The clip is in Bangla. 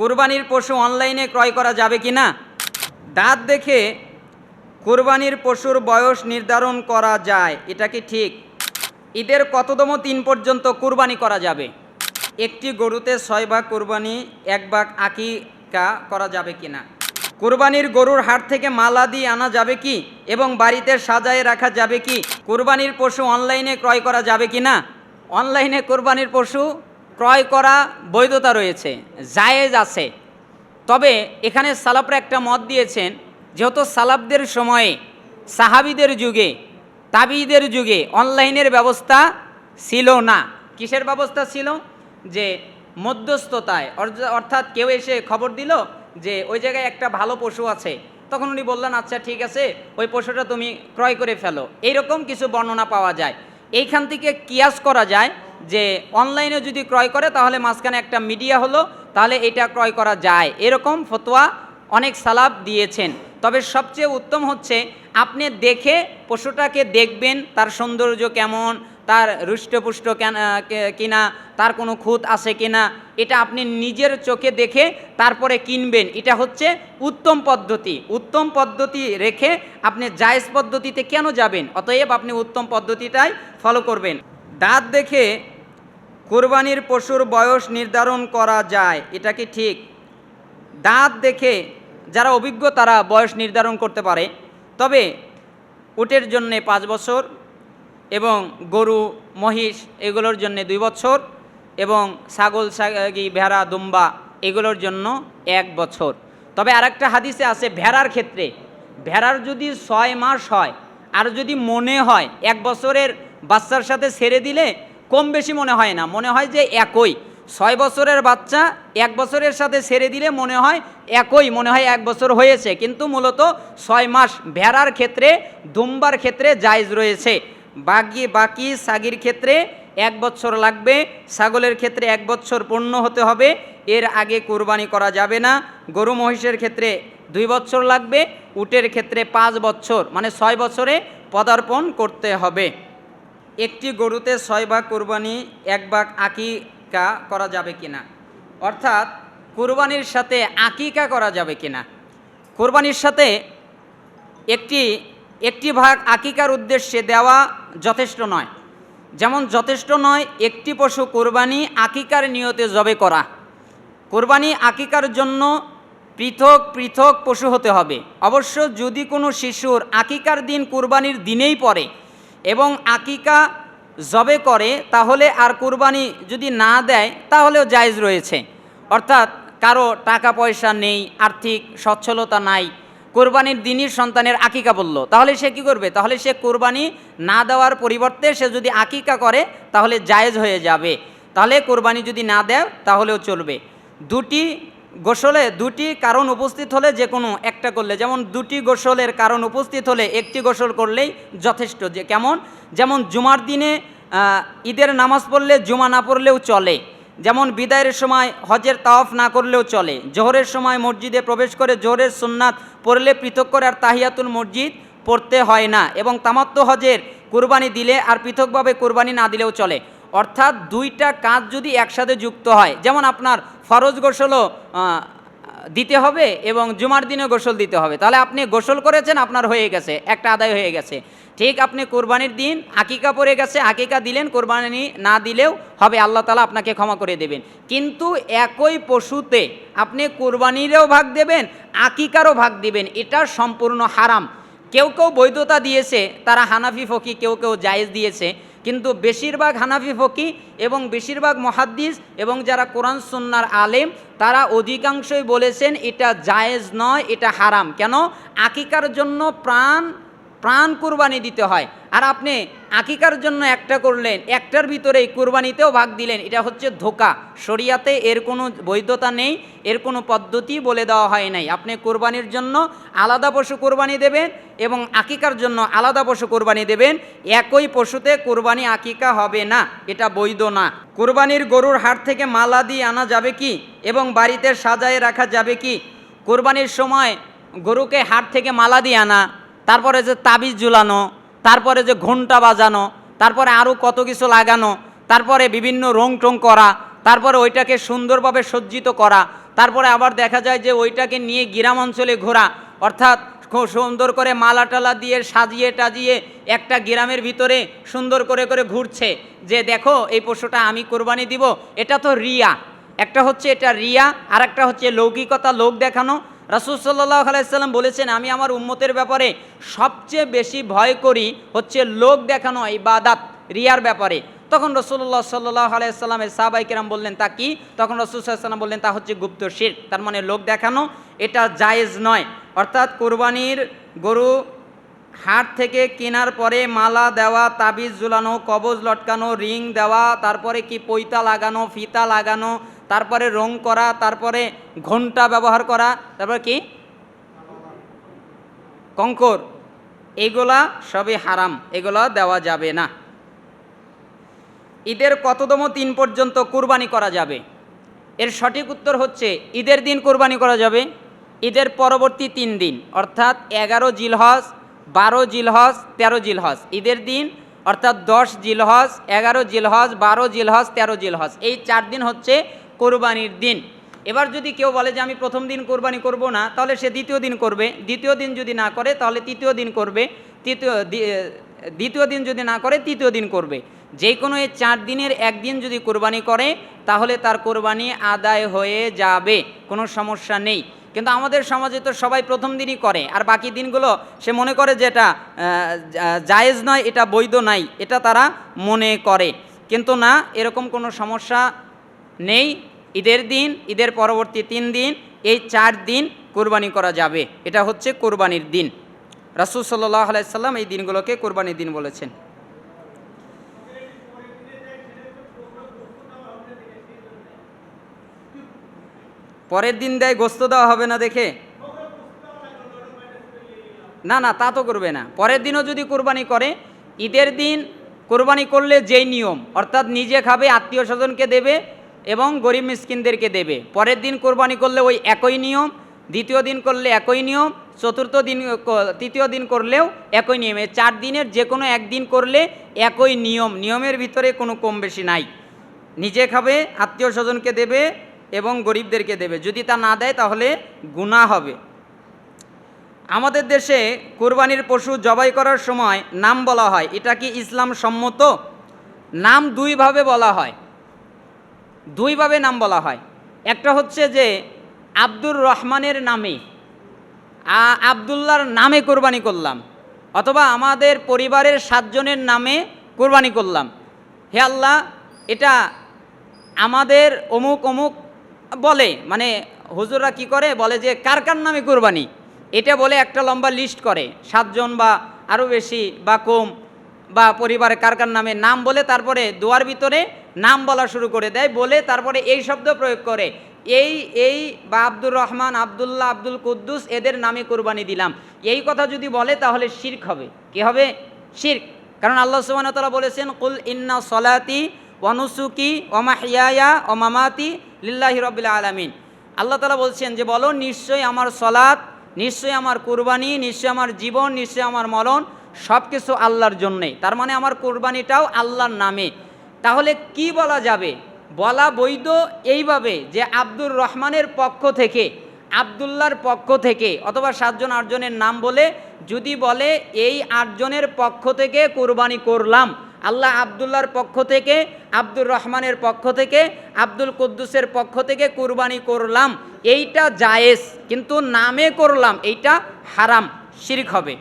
কোরবানির পশু অনলাইনে ক্রয় করা যাবে কি না? দাঁত দেখে কোরবানির পশুর বয়স নির্ধারণ করা যায়, এটা কি ঠিক? ঈদের কততম তিন পর্যন্ত কোরবানি করা যাবে? একটি গরুতে ছয় ভাগ কোরবানি, এক ভাগ আকিকা করা যাবে কি না? কোরবানির গরুর হাট থেকে মালা দিয়ে আনা যাবে কি? এবং বাড়িতে সাজায় রাখা যাবে কি? কোরবানির পশু অনলাইনে ক্রয় করা যাবে কি না? অনলাইনে কোরবানির পশু ক্রয় করা বৈধতা রয়েছে, জায়েজ আছে। তবে এখানে সালাফরা একটা মত দিয়েছেন, যেহেতু সালাফদের সময়ে, সাহাবিদের যুগে তাবিদের যুগে অনলাইনের ব্যবস্থা ছিল না। কিসের ব্যবস্থা ছিল? যে মধ্যস্থতায় অর্থাৎ কেউ এসে খবর দিল যে ওই জায়গায় একটা ভালো পশু আছে, তখন উনি বললেন আচ্ছা ঠিক আছে, ওই পশুটা তুমি ক্রয় করে ফেলো। এইরকম কিছু বর্ণনা পাওয়া যায়। এইখান থেকে কিয়াস করা যায় যে অনলাইনে যদি ক্রয় করে, তাহলে মাঝখানে একটা মিডিয়া হলো, তাহলে এটা ক্রয় করা যায়। এরকম ফতোয়া অনেক সালাব দিয়েছেন। তবে সবচেয়ে উত্তম হচ্ছে, আপনি দেখে পশুটাকে দেখবেন, তার সৌন্দর্য কেমন, তার হৃষ্টপুষ্ট কেন তার কোনো খুঁত আছে কিনা, এটা আপনি নিজের চোখে দেখে তারপরে কিনবেন। এটা হচ্ছে উত্তম পদ্ধতি। উত্তম পদ্ধতি রেখে আপনি জায়েজ পদ্ধতিতে কেন যাবেন? অতএব আপনি উত্তম পদ্ধতিটাই ফলো করবেন। দাঁত দেখে কোরবানির পশুর বয়স নির্ধারণ করা যায়, এটা কি ঠিক? দাঁত দেখে যারা অভিজ্ঞ তারা বয়স নির্ধারণ করতে পারে। তবে উটের জন্যে পাঁচ বছর এবং গরু, মহিষ এগুলোর জন্য দুই বছর এবং ছাগল, ছাগি, ভেড়া, দুম্বা এগুলোর জন্য এক বছর। তবে আরেকটা হাদিসে আছে ভেড়ার ক্ষেত্রে। ভেড়ার যদি ছয় মাস হয়, আর যদি মনে হয় এক বছরের বাচ্চার সাথে ছেড়ে দিলে কম বেশি মনে হয় না। মনে হয় যে একই। ছয় বছরের বাচ্চা এক বছরের সাথে ছেড়ে দিলে মনে হয় একই, মনে হয় এক বছর হয়েছে। কিন্তু মূলত ছয় মাস ভেড়ার ক্ষেত্রে, দুম্বার ক্ষেত্রে জায়জ রয়েছে। বাকি বাকি, সাগির ক্ষেত্রে এক বছর লাগবে। ছাগলের ক্ষেত্রে এক বছর পূর্ণ হতে হবে। এর আগে কোরবানি করা যাবে না। গরু মহিষের ক্ষেত্রে দুই বছর লাগবে। উটের ক্ষেত্রে পাঁচ বছর মানে ছয় বছরে পদার্পণ করতে হবে। একটি গরুতে ছয় ভাগ কোরবানি, এক ভাগ আকিকা করা যাবে কিনা? অর্থাৎ কোরবানির সাথে আকিকা করা যাবে কিনা? কোরবানির সাথে একটি একটি ভাগ আকিকার উদ্দেশ্যে দেওয়া যথেষ্ট নয়। যেমন যথেষ্ট নয়, একটি পশু কোরবানি আকিকার নিয়তে জবে করা। কোরবানি আকিকার জন্য পৃথক পৃথক পশু হতে হবে। অবশ্য যদি কোনো শিশুর আকিকার দিন কোরবানির দিনেই পড়ে এবং আকিকা জবে করে, তাহলে আর কোরবানি যদি না দেয়, তাহলেও জায়জ রয়েছে। অর্থাৎ কারও টাকা পয়সা নেই, আর্থিক সচ্ছলতা নাই। কোরবানির দিনই সন্তানের আকিকা বলল, তাহলে সে কি করবে? তাহলে সে কোরবানি না দেওয়ার পরিবর্তে সে যদি আকিকা করে, তাহলে জায়েজ হয়ে যাবে। তাহলে কোরবানি যদি না দেয়, তাহলেও চলবে। দুটি গোসলে দুটি কারণ উপস্থিত হলে যে কোনো একটা করলে। যেমন দুটি গোসলের কারণ উপস্থিত হলে একটি গোসল করলেই যথেষ্ট। যে কেমন? যেমন জুমার দিনে ঈদের নামাজ পড়লে জুমা না পড়লেও চলে। যেমন বিদায়ের সময় হজের তাওয়াফ না করলেও চলে। জোহরের সময় মসজিদে প্রবেশ করে জোহরের সুন্নাত পড়লে পৃথক করে আর তাহিয়াতুল মসজিদ পড়তে হয় না। এবং তামাত্ম হজের কুরবানি দিলে আর পৃথকভাবে কুরবানি না দিলেও চলে। অর্থাৎ দুইটা কাজ যদি একসাথে যুক্ত হয়, যেমন আপনার ফরজ গোসলও দিতে হবে এবং জুমার দিনে গোসল দিতে হবে। তাহলে আপনি গোসল করেছেন, আপনার হয়ে গেছে, একটা আদায় হয়ে গেছে। ঠিক আপনি কোরবানির দিন আকিকা পড়ে গেছে, আকিকা দিলেন, কোরবানি না দিলেও হবে, আল্লাহ তালা আপনাকে ক্ষমা করে দেবেন। কিন্তু একই পশুতে আপনি কোরবানিরও ভাগ দেবেন, আকিকারও ভাগ দিবেন, এটা সম্পূর্ণ হারাম। কেউ কেউ বৈধতা দিয়েছে, তারা হানাফি ফকি কেউ কেউ জায়েজ দিয়েছে কিন্তু বেশিরভাগ হানাফি ফকি এবং বেশিরভাগ মহাদ্দিস এবং যারা কোরআন সুন্নার আলেম, তারা অধিকাংশই বলেছেন এটা জায়েজ নয়, এটা হারাম। কেন? আকিকার জন্য প্রাণ প্রাণ কুরবানি দিতে হয়। আর আপনি আকিকার জন্য একটা করলেন, একটার ভিতরেই কুরবানিতেও ভাগ দিলেন, এটা হচ্ছে ধোকা। শরিয়াতে এর কোনো বৈধতা নেই, এর কোনো পদ্ধতি বলে দেওয়া হয় নাই। আপনি কোরবানির জন্য আলাদা পশু কোরবানি দেবেন এবং আকিকার জন্য আলাদা পশু কোরবানি দেবেন। একই পশুতে কোরবানি আকিকা হবে না, এটা বৈধ না। কোরবানির গরুর হাট থেকে মালা দিয়ে আনা যাবে কি এবং বাড়িতে সাজায় রাখা যাবে কি? কোরবানির সময় গরুকে হাট থেকে মালা দিয়ে আনা তারপরে যে তাবিজ ঝুলানো, তারপরে যে ঘণ্টা বাজানো, তারপরে আরও কত কিছু লাগানো, তারপরে বিভিন্ন রং টং করা, তারপরে ওইটাকে সুন্দরভাবে সজ্জিত করা, তারপরে আবার দেখা যায় যে ওইটাকে নিয়ে গ্রাম অঞ্চলে ঘোরা, অর্থাৎ খুব সুন্দর করে মালা টালা দিয়ে সাজিয়ে টাজিয়ে একটা গ্রামের ভিতরে সুন্দর করে করে ঘুরছে, যে দেখো এই পশুটা আমি কোরবানি দিব, এটা তো রিয়া। একটা হচ্ছে এটা রিয়া আর একটা হচ্ছে লৌকিকতা, লোক দেখানো রাসুল সাল্লাহ আলাইসাল্লাম বলেছেন, আমি আমার উম্মতের ব্যাপারে সবচেয়ে বেশি ভয় করি হচ্ছে লোক দেখানো, ইবাদাত, রিয়ার ব্যাপারে। তখন রসুল্লাহ সাল্লাহ আলাইসাল্লামের সাহাবাই কেরাম বললেন, তা কি? তখন রসুল সাল্লাম বললেন, তা হচ্ছে গুপ্ত শির, তার মানে লোক দেখানো, এটা জায়েজ নয়। অর্থাৎ কোরবানির গরু হাট থেকে কেনার পরে মালা দেওয়া, তাবিজ ঝুলানো, কবজ লটকানো, রিং দেওয়া, তারপরে কি পৈতা লাগানো, ফিতা লাগানো তারপরে রং করা, তারপরে ঘণ্টা ব্যবহার করা, তারপরে কি? কঙ্কর। এগুলা সবই হারাম, এগুলা দেওয়া যাবে না। ঈদের কততম দিন পর্যন্ত কুরবানি করা যাবে? এর সঠিক উত্তর হচ্ছে, ঈদের দিন কোরবানি করা যাবে। ঈদের পরবর্তী তিন দিন, অর্থাৎ এগারো জিলহজ, বারো জিলহজ, তেরো জিলহজ। ঈদের দিন, অর্থাৎ দশ জিলহজ, এগারো জিলহজ, বারো জিলহজ, তেরো জিলহজ। এই চার দিন হচ্ছে কোরবানির দিন। এবার যদি কেউ বলে যে আমি প্রথম দিন কোরবানি করব না, তাহলে সে দ্বিতীয় দিন করবে। দ্বিতীয় দিন যদি না করে, তাহলে তৃতীয় দিন করবে। তৃতীয় দ্বিতীয় দিন যদি না করে, তৃতীয় দিন করবে। যে কোনো এই চার দিনের একদিন যদি কোরবানি করে, তাহলে তার কোরবানি আদায় হয়ে যাবে। কোনো সমস্যা নেই। কিন্তু আমাদের সমাজে তো সবাই প্রথম দিনই করে। আর বাকি দিনগুলো সে মনে করে যে এটা জায়েজ নয়, এটা বৈধ নাই, এটা তারা মনে করে। কিন্তু না, এরকম কোনো সমস্যা নেই। ঈদের দিন, ঈদের পরবর্তী তিন দিন, এই চার দিন কোরবানি করা যাবে। এটা হচ্ছে কোরবানির দিন। রাসুল সাল্লাহ আলাইসাল্লাম এই দিনগুলোকে কোরবানির দিন বলেছেন। পরের দিন দেয় গোস্ত দেওয়া হবে না দেখে? না না, তা তো করবে না। পরের দিনও যদি কোরবানি করে, ঈদের দিন কোরবানি করলে যেই নিয়ম, অর্থাৎ নিজে খাবে, আত্মীয় স্বজনকে দেবে এবং গরিব মিসকিনদেরকে দেবে। পরের দিন কোরবানি করলে ওই একই নিয়ম, দ্বিতীয় দিন করলে একই নিয়ম, চতুর্থ দিন তৃতীয় দিন করলেও একই নিয়ম। চার দিনের যে কোনো একদিন করলে একই নিয়ম। নিয়মের ভিতরে কোনো কম বেশি নাই। নিজে খাবে, আত্মীয় স্বজনকে দেবে এবং গরিবদেরকে দেবে। যদি তা না দেয় তাহলে গুণা হবে। আমাদের দেশে কোরবানির পশু জবাই করার সময় নাম বলা হয়। এটা কি ইসলাম সম্মত? নাম দুইভাবে বলা হয়। দুইভাবে নাম বলা হয়। একটা হচ্ছে যে আব্দুর রহমানের নামে, আ- আবদুল্লাহর নামে কোরবানি করলাম, অথবা আমাদের পরিবারের সাতজনের নামে কোরবানি করলাম। হে আল্লাহ, এটা আমাদের অমুক অমুক বলে মানে হুজুররা কি করে? বলে যে কার কার নামে কোরবানি? এটা বলে একটা লম্বা লিস্ট করে, সাতজন বা আরও বেশি বা কম বা পরিবারে কার কার নামে নাম বলে তারপরে দোয়ার ভিতরে নাম বলা শুরু করে দেয়, বলে তারপরে এই শব্দ প্রয়োগ করে। এই এই বা আব্দুর রহমান, আবদুল্লাহ, আব্দুল কুদ্দুস, এদের নামে কোরবানি দিলাম। এই কথা যদি বলে তাহলে শির্ক হবে। কি হবে? শির্ক। কারণ আল্লাহ তাআলা বলেছেন, কুল ইন্না সলাতি ওয়ানুসুকি ওমাহিয়ায়া ও মামাতি লিল্লাহি রবিল আলামিন। আল্লাহ তালা বলছেন যে, বলো, নিশ্চয়ই আমার সলাৎ, নিশ্চয়ই আমার কুরবানি, নিশ্চয়ই আমার জীবন, নিশ্চয়ই আমার মরণ সব কিছু আল্লাহর জন্যে তার মানে আমার কুরবানিটাও আল্লাহর নামে। তাহলে কি বলা যাবে? বলা বৈধ এইভাবে যে আব্দুর রহমানের পক্ষ থেকে আবদুল্লার পক্ষ থেকে অথবা সাতজন আটজনের নাম বলে যদি বলে, এই আটজনের পক্ষ থেকে কোরবানি করলাম। আল্লাহ আবদুল্লার পক্ষ থেকে, আব্দুর রহমানের পক্ষ থেকে, আব্দুল কুদ্দুসের পক্ষ থেকে কুরবানি করলাম। এইটা জায়েজ, কিন্তু নামে করলাম, এইটা হারাম, শিরিক হবে।